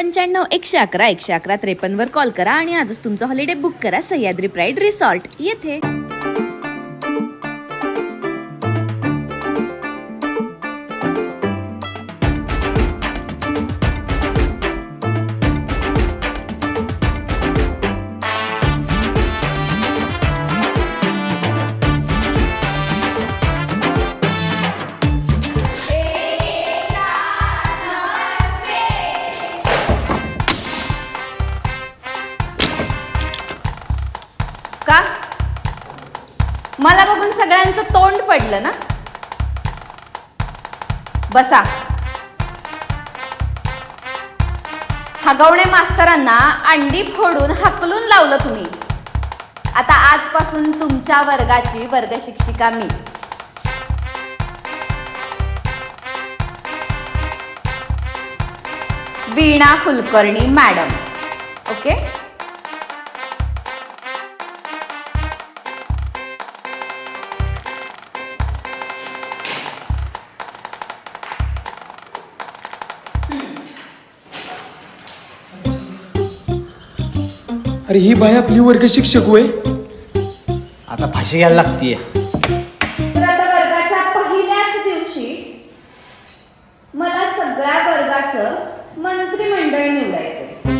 पंच्याण्णव एकशे अकरा एकशे अकरा त्रेपन्नवर कॉल करा आणि आजच तुमचा हॉलिडे बुक करा सह्याद्री प्राईड रिसॉर्ट येथे. बसा. हगवणे मास्तरांना अंडी फोडून हकलून लावलं तुम्ही. आता आजपासून तुमच्या वर्गाची वर्ग शिक्षिका मी. वीणा कुलकर्णी मॅडम. ओके? अरे ही बाई आपली वर्ग शिक्षक होय. आता फाशी घ्यायला लागतीये. तर आता वर्गाच्या पहिल्याच दिवशी मला सगळ्या वर्गाचं मंत्रिमंडळ निवडायचं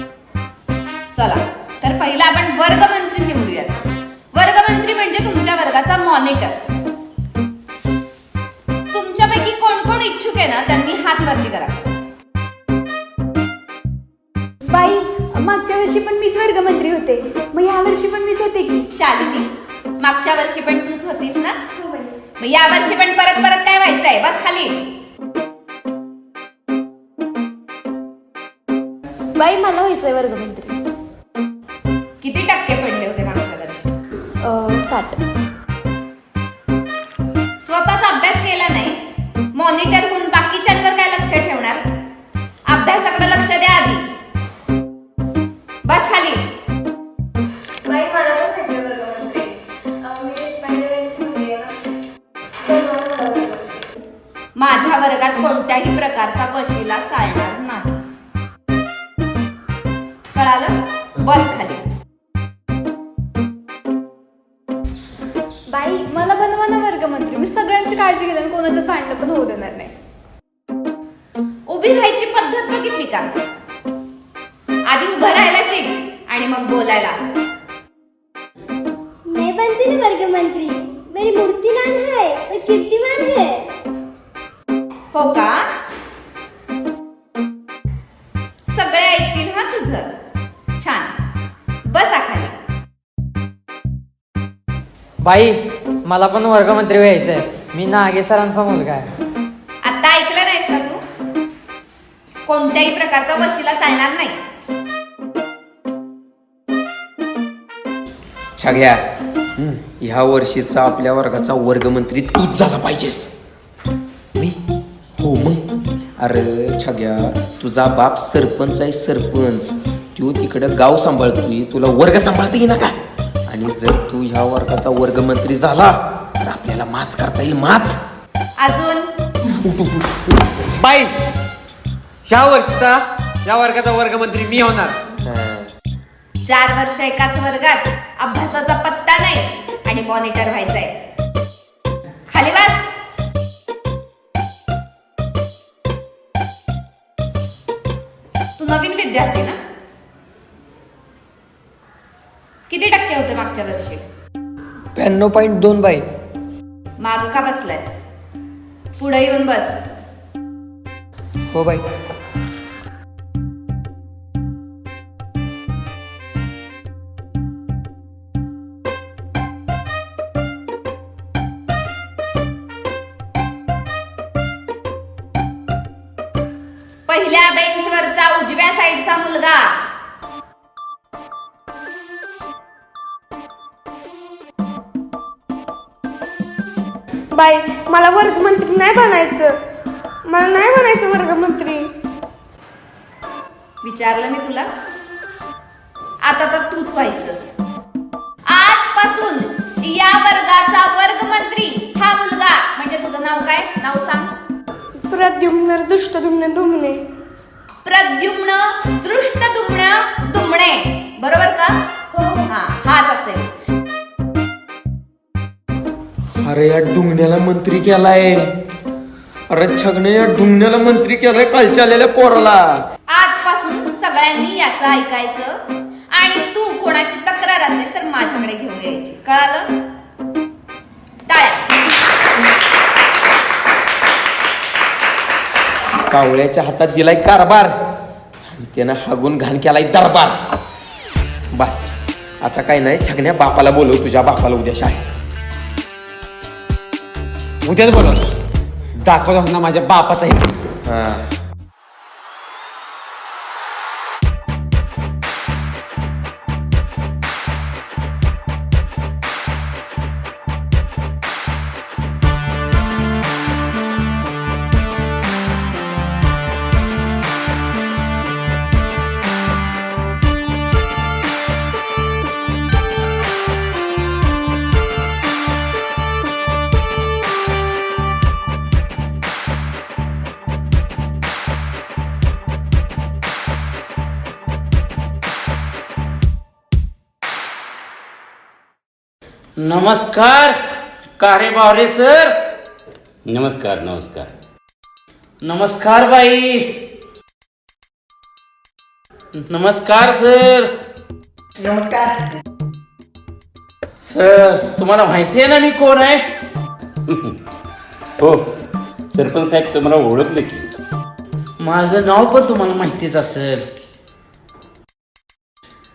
चला तर पहिला आपण वर्गमंत्री निवडूयात. वर्गमंत्री म्हणजे तुमच्या वर्गाचा मॉनिटर. तुमच्यापैकी कोण कोण इच्छुक आहे ना त्यांनी हात वरती करा. पण मीच वर्गमंत्री होते. मग या वर्षी पण मीच होते की? शालिनी मागच्या वर्षी पण तूच होतीस ना? मग या वर्षी पण परत परत काय व्हायचंय? बस खाली. बाई मला व्हायचंय वर्गमंत्री. किती टक्के पडले होते मागच्या वर्षी? अं, साठ. स्वतःचा अभ्यास केला नाही. मॉनिटर प्रकारचा वशिला चालणार. बाई मला पण वर्गमंत्री व्हायचंय. मी नागे सरांचा मुलगा आहे. आता ऐकलं नाहीस का तू? कोणत्याही प्रकारचा वशिला चालणार नाही. छग्या ह्या वर्षीचा आपल्या वर्गाचा वर्गमंत्री तूच झाला पाहिजेस. मी? हो मग? अरे छग्या तुझा बाप सरपंच आहे सरपंच. तू तिकडं गाव सांभाळतोय तुला वर्ग सांभाळता येईना का? आणि जर तू ह्या वर्गाचा वर्गमंत्री झाला तर आपल्याला माच करता येईल माच. अजून? बाई ह्या वर्षीचा या वर्गाचा वर्गमंत्री मी होणार. चार वर्ष एकाच वर्गात अभ्यासाचा पत्ता नाही आणि मॉनिटर व्हायचंय. खाली बस. तू नवीन विद्यार्थी ना किती टक्के होते मागच्या वर्षी. ब्याण्णव पॉईंट दोन बाई माग का बसलायस? पुढे येऊन बस. हो बाई पहिल्या बेंचवरचा उजव्या साईडचा मुलगा. बाई मला वर्गमंत्री नाही बनायचं. मला नाही बनायचं वर्गमंत्री. विचारलं मी तुला? आता तर तूच व्हायचंस. आजपासून या वर्गाचा वर्गमंत्री हा मुलगा म्हणजे तुझं नाव काय? नाव सांग. प्रद्युम्न दुष्टदुम्न दुमने. प्रद्युम्न दृष्ट दुमणे बरोबर का? हा हाच असेल. अरे या डुंगण्याला मंत्री केलाय. अरे छगने या डुंगण्याला मंत्री केलाय कालच्या आलेल्या पोराला. आजपासून सगळ्यांनी याचं ऐकायचं. आणि तू कोणाची तक्रार असेल तर माझ्याकडे घेऊन यायची. कळालं? टाळ्या. कावळ्याच्या हातात दिलाय कारभार. आणि त्यानं हागून घाण केलाय दरबार. बस. आता काय नाही छगण्या बापाला बोलव तुझ्या बापाला उद्या शाळेत. उद्याच बोलवतो दाखवतो ना माझ्या बापाचा हा. नमस्कार. कारे बावरे सर? नमस्कार नमस्कार. नमस्कार बाई. नमस्कार सर. नमस्कार. सर तुम्हाला माहिती आहे ना मी कोण आहे? हो सरपंच साहेब तुम्हाला ओळखलं की. माझं नाव पण तुम्हाला माहितीच असेल.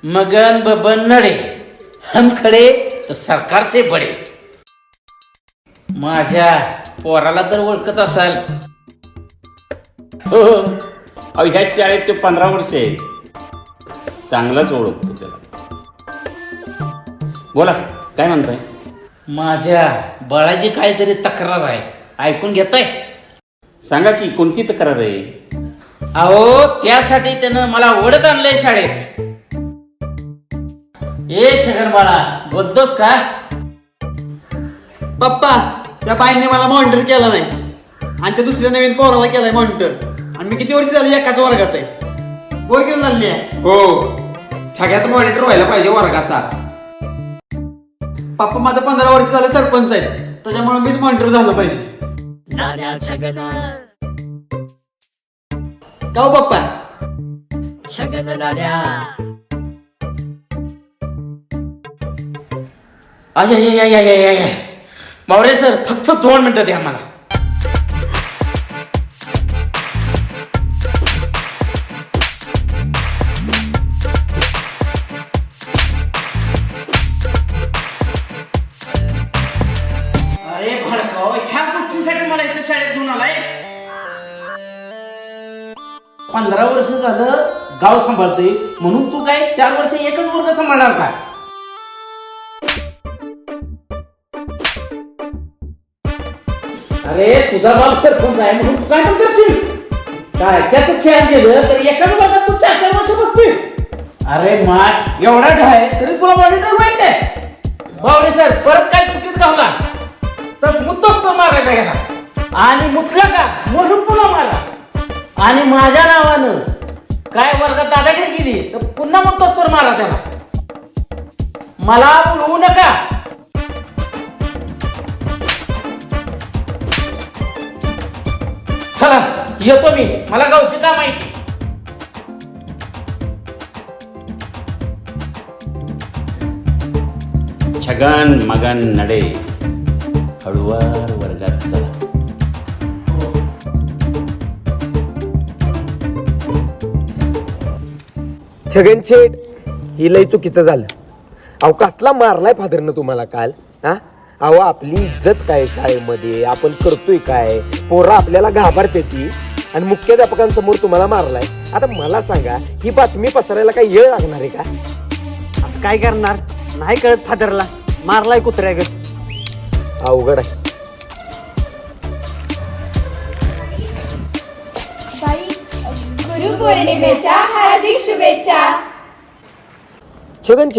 मगन बबन नडे हम खडे तर सरकारचे बडे. माझ्या पोराला तर ओळखत असाल. हो हो. अहो ह्या शाळेत ते पंधरा वर्ष आहे. चांगलाच ओळखतो त्याला. बोला काय म्हणताय? माझ्या बाळाची काहीतरी तक्रार आहे. ऐकून घेताय? सांगा की कोणती तक्रार आहे? अहो त्यासाठी त्यानं मला ओढत आणलंय शाळेत. ए छगन बाळा बोलतोस का? पप्पा त्या बाईंनी मला मॉनिटर केला नाही. आणि त्या दुसऱ्या नवीन पोराला केलाय मॉनिटर. आणि मी किती वर्ष झाली एकाच वर्गात आहे. बोर केलं झाली आहे? हो. छग्याचा मॉनिटर व्हायला पाहिजे वर्गाचा. पप्पा माझं पंधरा वर्ष झालं सरपंच आहेत. त्याच्यामुळे मीच मॉनिटर झालं पाहिजे. का हो पप्पा अय अय अय अय अय अय बावरे सर फक्त दोन मिनटं द्या मला. अरे भडकाव ह्या गोष्टींसाठी मला इथे शाळेत घेऊन आलाय. पंधरा वर्ष झालं गाव सांभाळतोय. म्हणून तू काय चार वर्ष एकच वर्ग सांभाळणार का? अरे तुझा बाप सरपंच आहे म्हणून तू काय पण करशील? काय त्याच खेळ गेलं तर एकाच वर्गात तू चार चार वर्ष बसतील अरे मा एवढा ढाय तरी तुला मॉनिटर व्हायचंय. बावरे सर परत काय चुकीत गावला तर मुद्दाच तो मारायचा गेला आणि मुतला का? म्हणून पुन्हा मारा. आणि माझ्या नावानं काय वर्गात दादागिरी केली तर पुन्हा मुद्दाच तर मारा त्याला. मला बोलवू नका. चला येतो मी. मला गावची काम आहे छगन मगन नडे हळुवार वर्गात चला. छगन शेठ ही लय चुकीचं झालं. अहो कसला मारलाय फादरनं तुम्हाला काल हा? अहो आपली इज्जत काय शाळेमध्ये? आपण करतोय काय? पोरं आपल्याला घाबरते ती. आणि मुख्याध्यापकांसमोर तुम्हाला मारलाय. आता मला सांगा ही बातमी पसरायला काही येळ लागणार आहे का? आता काय करणार? नाही कळत फादरला. मारलाय कुत्र्यागत अवघड आहे. बाई गुरुपौर्णिमेच्या हार्दिक शुभेच्छा. छगन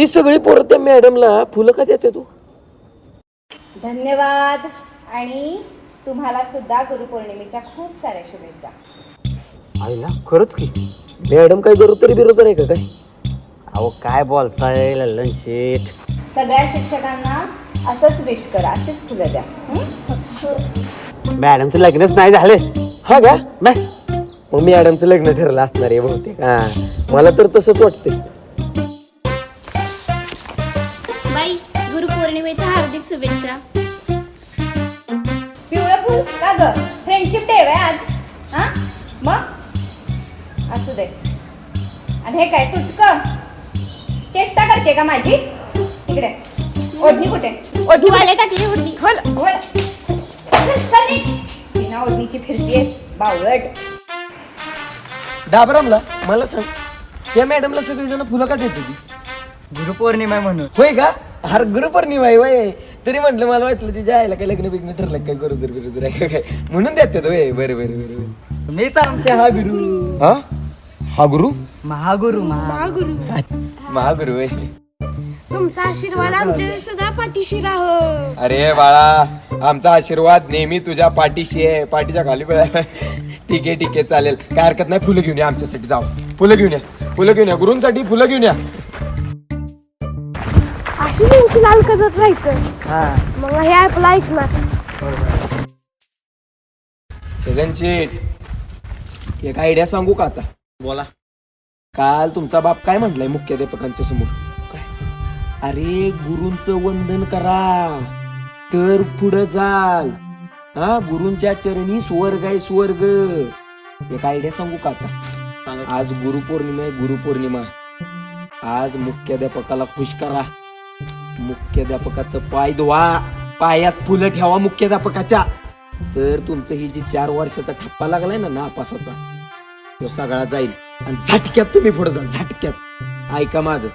ती सगळी पोरं त्या मॅडमला फुलं का देते तू? धन्यवाद. आणि तुम्हाला सुद्धा गुरुपौर्णिमेच्या खूप साऱ्या शुभेच्छा. आईला खरंच की. मॅडम काय बरोबर बिरोबर आहे का काय? अहो काय बोलताय लल्लन शेठ. सगळ्या शिक्षकांना असंच विश करा अशीच फुलं द्या. हं? मॅडमचं लग्नच नाही झाले. हा का? नाही मग मॅडमचं लग्न ठरलं असणार आहे बहुतेक. हा. मला तर तसंच वाटतंय. मग असू दे आणि हे काय तुटक चेष्टा करते का माझी इकडे ओढणी कुठे ओढणी वाले टाकली उडली बिना ओढणीची फिरतीये बावळट डाबरामला मला सांग त्या मॅडमला सगळेजण फुलं का देत होती गुरुपौर्णिमा आहे म्हणून होय का हर गुरुपौर्णिमा आहे वय तरी म्हटलं मला वाटलं तिच्या आईला काय लग्न बिग्न ठरलं काय गरोदर बिरोदर आहे का काय म्हणून देतात वय बरं बरं बरं बरं मीच आमचे हा गुरु हा हा गुरु महागुरु महागुरु महागुरु. वय तुमचा आशीर्वाद आमच्या सदा पाठीशी राहो अरे बाळा आमचा आशीर्वाद नेहमी तुझ्या पाठीशी आहे. पाठीच्या खाली पण आहे. ठीक आहे ठीक आहे चालेल. काय हरकत नाही फुलं घेऊन या आमच्यासाठी. जाऊ. फुलं घेऊन या. फुलं घेऊन या. गुरुंसाठी फुलं घेऊन या. अशी त्यांची लाल करत राहायचं. मग हे आपलं ऐकणार. छगन शेठ एक आयडिया सांगू का आता? बोला. काल तुमचा बाप काय म्हटलाय मुख्याध्यापकांच्या समोर? काय? अरे गुरूंचं वंदन करा. तर पुढं जाल. हा गुरूंच्या चरणी स्वर्ग आहे स्वर्ग. एक आयडिया सांगू का आता? आज गुरुपौर्णिमा आहे गुरुपौर्णिमा. आज मुख्याध्यापकाला खुश करा. मुख्याध्यापकाचं पाय धुवा. पायात फुलं ठेवा मुख्याध्यापकाच्या. तर तुमचं ही जी चार वर्षाचा ठप्पा लागलाय ना नापासाचा तो सगळा जाईल. आणि झटक्यात तुम्ही पुढे जा झटक्यात. ऐका माझं.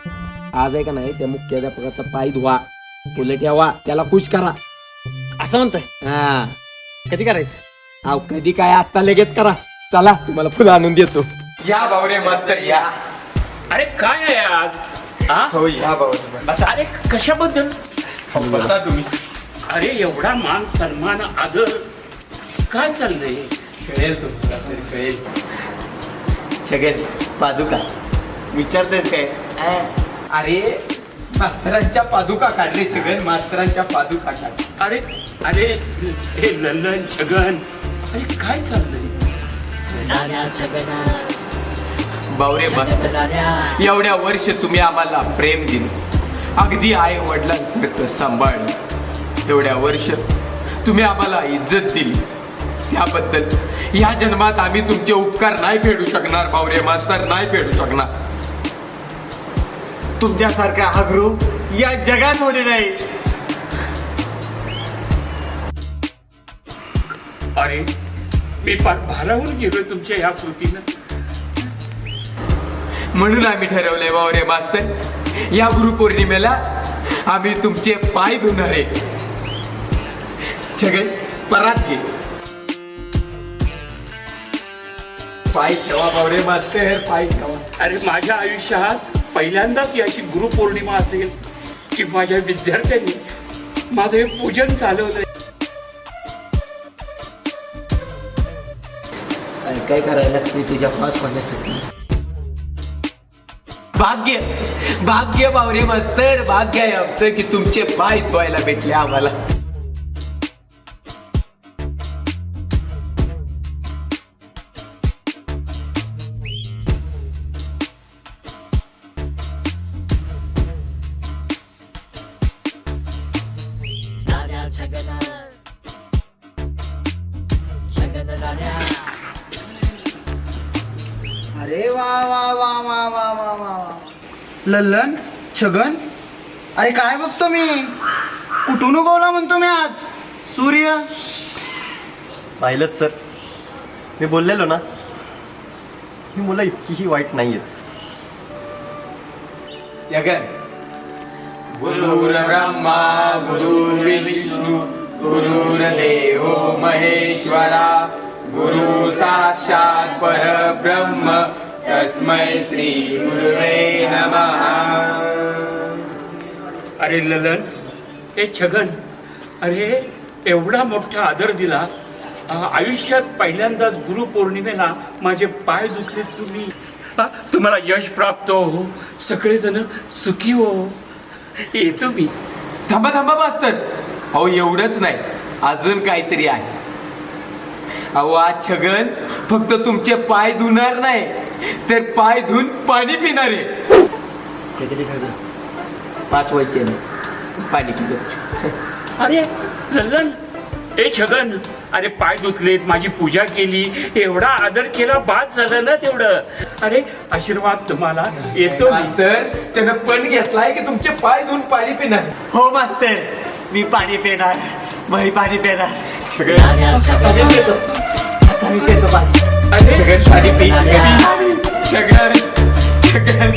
आज ऐका नाही त्या मुख्याध्यापकाचा पाय धुवा. फुलं ठेवा त्याला खुश करा. असं म्हणतोय? हा. कधी करायचं? अहो कधी काय आता लगेच करा. चला तुम्हाला फुलं आणून देतो. या भावरे मास्तर या. अरे काय आहे आज? हा? हो या अरे कशाबद्दल? बसा तुम्ही. अरे एवढा मान सन्मान आदर. काय चाललंय? कळेल तुम्हाला सर कळेल. छगन पादुका. विचारतेस काय? अरे मास्तरांच्या पादुका काढ रे छगन मास्तरांच्या पादुका काढ. अरे अरे हे ललन छगन. अरे काय चाललंय? बावरे मस्त एवढ्या वर्ष तुम्ही आम्हाला प्रेम दिलं. अगदी आई वडिलांसारखं सांभाळलं. एवढ्या वर्ष तुम्ही आम्हाला इज्जत दिली. त्याबद्दल. या जन्मात आम्ही तुमचे उपकार नाही फेडू शकणार बावरे मास्तर नाही फेडू शकणार. तुमच्यासारखा हा गुरु या जगात होणे नाही. अरे मी भारावून गेलोय तुमच्या या कृतीनं. म्हणून आम्ही ठरवलंय बावरे मास्तर या गुरुपौर्णिमेला आम्ही तुमचे पाय धुणार आहे. छगन परात घे. पाय ठेवा बावरे मास्तर पाय ठेवा. अरे माझ्या आयुष्यात पहिल्यांदाच ही अशी गुरुपौर्णिमा असेल की माझ्या विद्यार्थ्यांनी माझं हे पूजन चालवलंय. काय काय करायला लागते तुझ्या पास होण्यासाठी भाग्य भाग्य बावरे मास्तर भाग्य आहे आमचं की तुमचे पाय धुवायला भेटले आम्हाला. लल्लन छगन. अरे काय बघतो मी? कुठून उगवला म्हणतो मी आज? सूर्य. पाहिलंच सर. मी बोललेलो ना. ही मुलं इतकीही वाईट नाही आहेत जगन गुरुर्ब्रह्मा गुरुर्विष्णू गुरुर्देव महेश्वरा गुरु साक्षात परब्रह्म तस्मै श्री गुरुवे नमः। अरे ललन हे छगन अरे एवढा मोठा आदर दिला आयुष्यात पहिल्यांदाच गुरुपौर्णिमेला माझे पाय धुतले तुम्ही. हा, तुम्हाला यश प्राप्त हो. सगळेजण सुखी हो. येतो मी. थांबा थांबा मास्तर. अहो एवढंच नाही. अजून काहीतरी आहे. अहो आज छगन फक्त तुमचे पाय धुणार नाही तर पाय धुवून पाणी पिणार आहे. पाच व्हायचे नाही पाणी पितो अरे लल्लन ए छगन अरे पाय धुतलेत माझी पूजा केली एवढा आदर केला बाद झालं ना तेवढं. अरे आशीर्वाद तुम्हाला येतो. मी. मास्तर त्यानं पण घेतलाय की तुमचे पाय धुवून पाणी पिणार हो मास्तर. मी पाणी पिणार मही पाणी पिणार. मी पाणी अरे छगन पी छगन छगन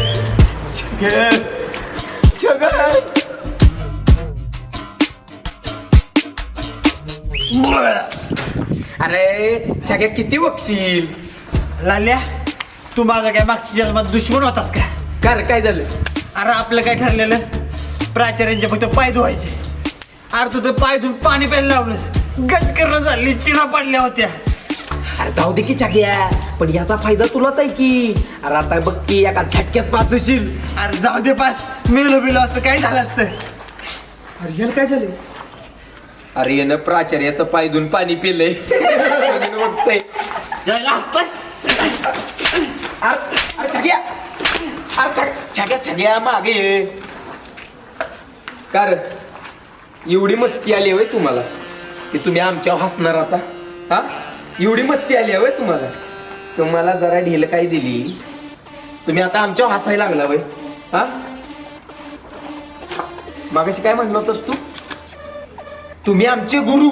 छगन छगन अरे छग्या किती बघशील लाल्या तू माझा काय मागच्या जन्मात दुश्मन होतास का? कर काय झालं? अरे आपलं काय ठरलेलं? प्राचार्यांचे फक्त पाय धुवायचे. अरे तू तर पाय धुवून पाणी प्यायला लावलंस. गज करणं झाली चिरा पडल्या होत्या. अरे जाऊ दे की छग्या. पण याचा फायदा तुलाच आहे की. अरे आता बघ की एका झटक्यात पास होशील. अरे जाऊ दे पास. मेलो बिलो असतं काय झालं असतं? अरे याला काय झाले अरे यानं प्राचार्याचं पाय धुवून पाणी पिलंय. बघतोय जायला असतं अरे अरे छग्या. अरे छग- छग्या छग्या मागे. ये. कार एवढी मस्ती आली होय तुम्हाला? की तुम्ही आमच्यावर हसणार आता? हा? एवढी मस्ती आली होय तुम्हाला? तुम्हाला जरा ढील काय दिली. तुम्ही आता आमच्यावर हसायला लागला वय हा? मागाशी काय म्हणलं होतस तू? तुम्ही आमचे गुरु.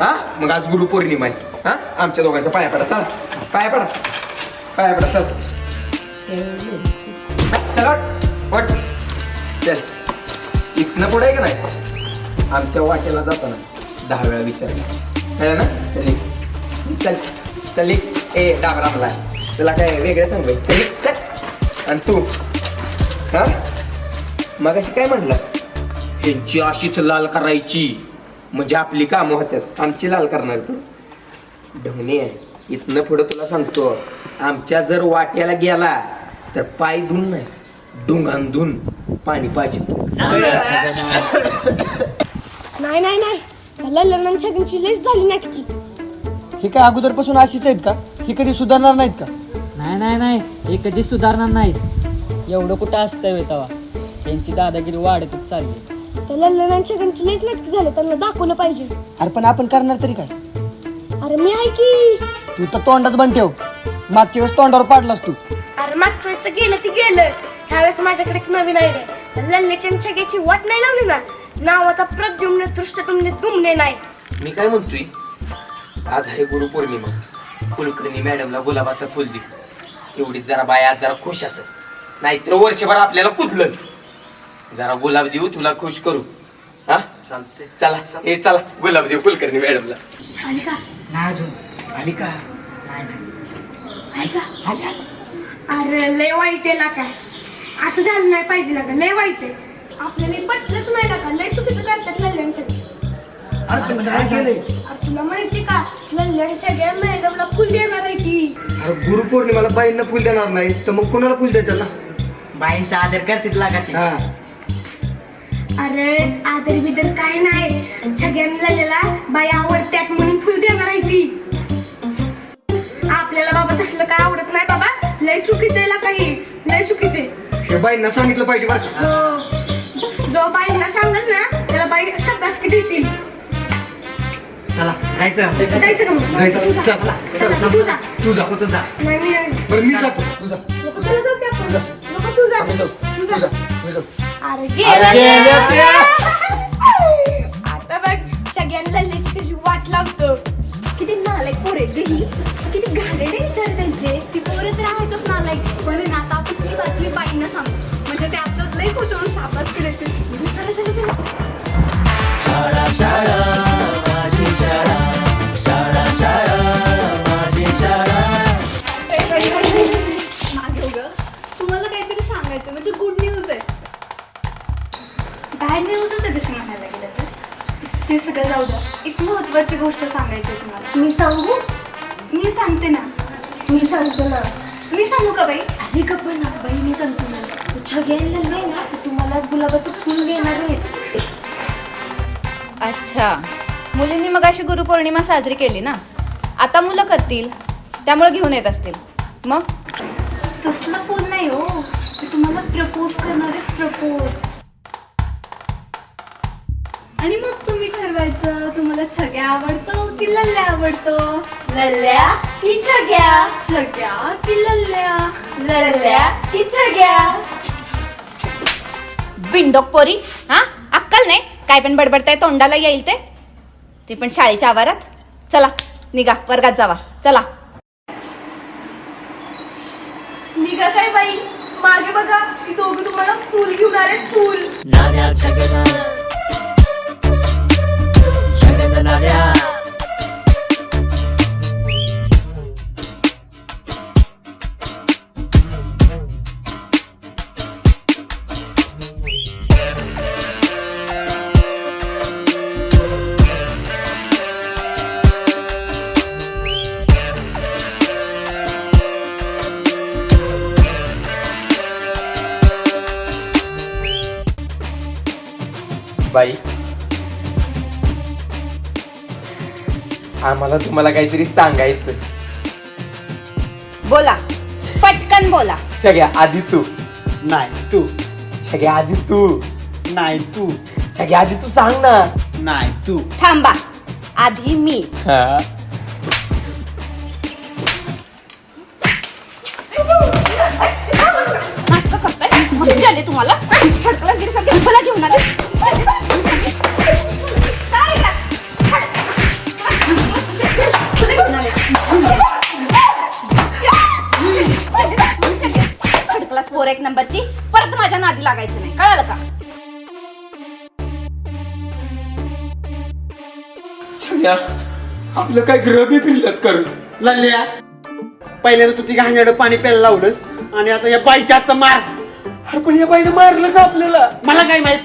हा? मग आज गुरु पौर्णिमा आहे. हा? आमच्या दोघांच्या पाया पडा. चला. पाया पडा. पाया पडा. चल. चल. वाट चल. इथनं पुढे आहे का नाही? आमच्या वाटेला जाताना दहा वेळा विचार ना? चल चल चल ए ए डाबरामला तुला काय वेगळं सांग चल आणि तू? हा? मग अशी काय म्हटलास? त्यांची अशीच लाल करायची. म्हणजे आपली कामं होत्यात. आमची लाल करणार तू. ढवणे इथनं पुढं तुला सांगतो. आमच्या जर वाट्याला गेला तर पाय धुन नाही डुंगान धुन पाणी पाहिजे नाही नाही नाही. मला लग्नांच्या छगनची लेस झाली नाटकी. ही काय अगोदरपासून अशीच आहेत का? ही कधी सुधारणार नाहीत का? नाही नाही नाही. हे कधी सुधारणार नाहीत. एवढं कुठं असतंय होय तेव्हा त्यांची दादागिरी वाढतच चालली. त्याला लग्न छगनची लेस नाटकी झाले त्यांना दाखवलं पाहिजे. अरे पण आपण करणार तरी काय? अरे मी आहे की? तू तर तोंडात बंद ठेव. मागच्या वेळेस तोंडावर पाडलास तू. अरे मागच्या वेळेचं गेलं ती गेलं. ह्यावेळेस माझ्याकडे एक नवीन आयडिया लल्लेच्या छगेची वाट नाही लावली ना? नावाचा प्रद्युम्न दृष्ट तुमने तुमने नाही. मी काय म्हणतोय? आज आहे गुरुपौर्णिमा. कुलकर्णी मॅडमला गुलाबाचं फुल दे. एवढीच जरा बाया आज जरा खुश असत नाहीतर वर्षभर आपल्याला कुठलं? जरा गुलाब देऊ तुला खुश करू. हा? चालते चला हे चला गुलाब देऊ कुलकर्णी मॅडमला. आली का नाही अजून आली का आली का अरे लय वाईट आहे ना काय? असं झालं नाही पाहिजे ना का लय वाईट आहे. आपल्याला हे पटलंच नाही ना का लय चुकीचं करतात अरे काय केलंय. अरे तुला माहिती का? लल्ल्यांच्या गे मॅडमला फुल देणार आहे की अरे गुरुपौर्णिमाला बाईंना फुल देणार नाही तर मग कोणाला फुल द्यायचं ना? बाईंचा आदर करतील लागा ती. हा. अरे आदर बिदर काय नाही. सगळ्यांना लल्ल्याला बाई आवडत्यात म्हणून फुल देणार आहे ती. आपल्याला बाबा तसलं काय आवडत नाही बाबा. लय चुकीचं आहे ला काही. लय चुकीचे हे बाईंना सांगितलं पाहिजे बरं का? जो बाईंना सांगत ना त्याला बाई शब्दास्की देतील. चला. जायचं. जायचं. चला, चला, चला. तू जा. तू जा तू जा? नाही मी नाही. बरं मी जातो. तू जा. जाऊ तू जा. मी जाऊ. आता बघ सगळ्यांना लल्ल्याची कशी वाट लागतो किती नालायक पोरे ही. किती घाणेरडे विचार त्यांचे. ती पोरे तर आहेतच नालायक. बरं ना आता आपण ती बातमी बाईंना सांग. म्हणजे ते आपल्याला लई खुश होऊन शाबास करायचे चला चला. चला तुम्हाला महत्वाची गोष्ट सांगायची आहे तुम्हाला. मी सांगू? मी सांगते ना. मी सांगतो ना. मी सांगू का बाई? अरे गप्प ना. बाई मी सांगतो ना. तू छगेला नाही ना तर तुम्हालाच गुलाबाचं फुल घेणार आहेत अच्छा. मुलींनी मग अशी गुरुपौर्णिमा साजरी केली ना? आता मुलं करतील. त्यामुळे घेऊन येत असतील. मग? तसलं फुल नाही हो. ते तुम्हाला प्रपोज करणार प्रपोज आणि मग तुम्ही ठरवायचं तुम्हाला छग्या आवडतो की लल्ल्या आवडतो? लल्ल्या की छग्या? छग्या की लल्ल्या? लल्ल्या की छग्या? बिंडोक पोरी हा? अक्कल नाही? काय पण बडबडताय तोंडाला येईल ते? ते पण शाळेच्या आवारात? चला निघा वर्गात जावा. चला. निघा काय बाई? मागे बघा की दोघं तुम्हाला फुल घेऊन आले फुल. Yeah. आम्हाला तुम्हाला काहीतरी सांगायचं. बोला. पटकन बोला. छग्या आधी तू. नाही तू. छग्या आधी तू. नाही तू. छग्या आधी तू सांग ना. नाही तू. थांबा. आधी मी. हा. नाटकं करताय? मस्ती झाली तुम्हाला? गिरीसारखे मला घेऊन आले. थर्ड क्लास फोर एक नंबरची. परत माझ्या नादी लागायचं नाही. कळालं का? आपलं काय ग्रह बी फिरल्यात करून लल्ल्या पहिल्यांदा तू ती घाणेरडं पाणी प्यायला लावलंस आणि आता या बाईच्या हातचा मार. अरे पण या बाईने मारलं का आपल्याला? मला काय माहीत?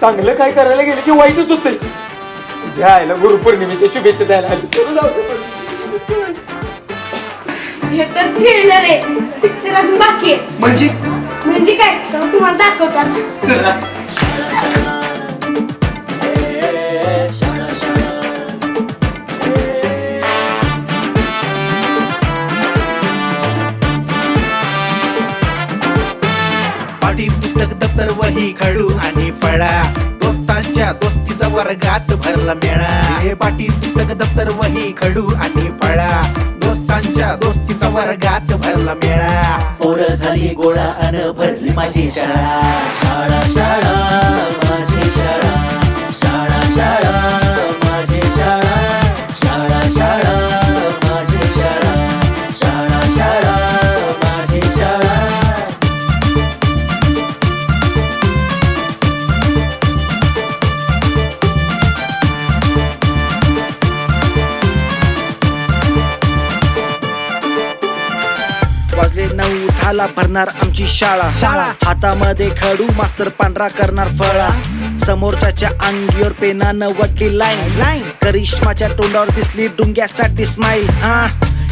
चांगलं काय करायला गेलं की वाईटच होतंय? तुझ्या आईला गुरुपौर्णिमेच्या शुभेच्छा द्यायला आली. चला जाऊ दे पण. हे तर थ्रिलर आहे. पिक्चर अजून बाकी आहे. म्हणजे? म्हणजे काय? चला तुम्हाला दाखवतो. आता चला पाठी पुस्तक दप्तर वही खडू आणि फळा. दोस्तांच्या दोस्तीचा वर्गात भरला मेळा. हे पाठी पुस्तक दप्तर वही खडू आणि फळा. दोस्तांच्या दोस्तीचा वर्गात भरला मेळा. पोर झाली गोळा अन भरली माझी शाळा. शाळा शाळा माझी शाळा. शाळा शाळा. भरणार आमची शाळा. शाळा. हातामध्ये खडू मास्तर पांढरा करणार फळा. समोरच्या अंगीवर पेनानं वडली लाईन. लाईन. करिश्माच्या तोंडावर दिसली डुंग्यासाठी स्माईल हा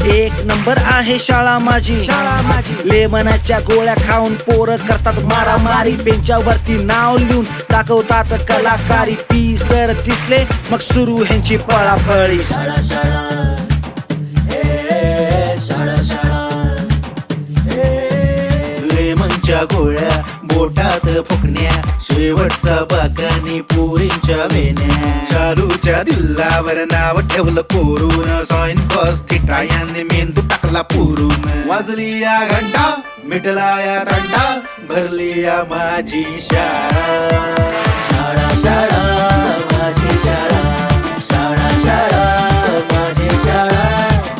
एक नंबर आहे शाळा माझी. शाळा माझी. लेमनाच्या गोळ्या खाऊन पोरं करतात मारामारी. बेंचावरती नाव लिहून दाखवतात कलाकारी. पी सर दिसले मग सुरू ह्यांची पळापळी. पुरींच्या गोळ्या बोटात फुकण्या. शेवटचा बाकानी पुरींच्या वेण्या शालूच्या दिल्लावर नाव ठेवलं कोरून. सॉइन कॉस थिटायाने यांनी मेंदू टाकला पुरून. वाजली या घंटा मिटला या तंटा भरली या माझी शाळा. शाळा शाळा माझी शाळा. शाळा शाळा माझी शाळा.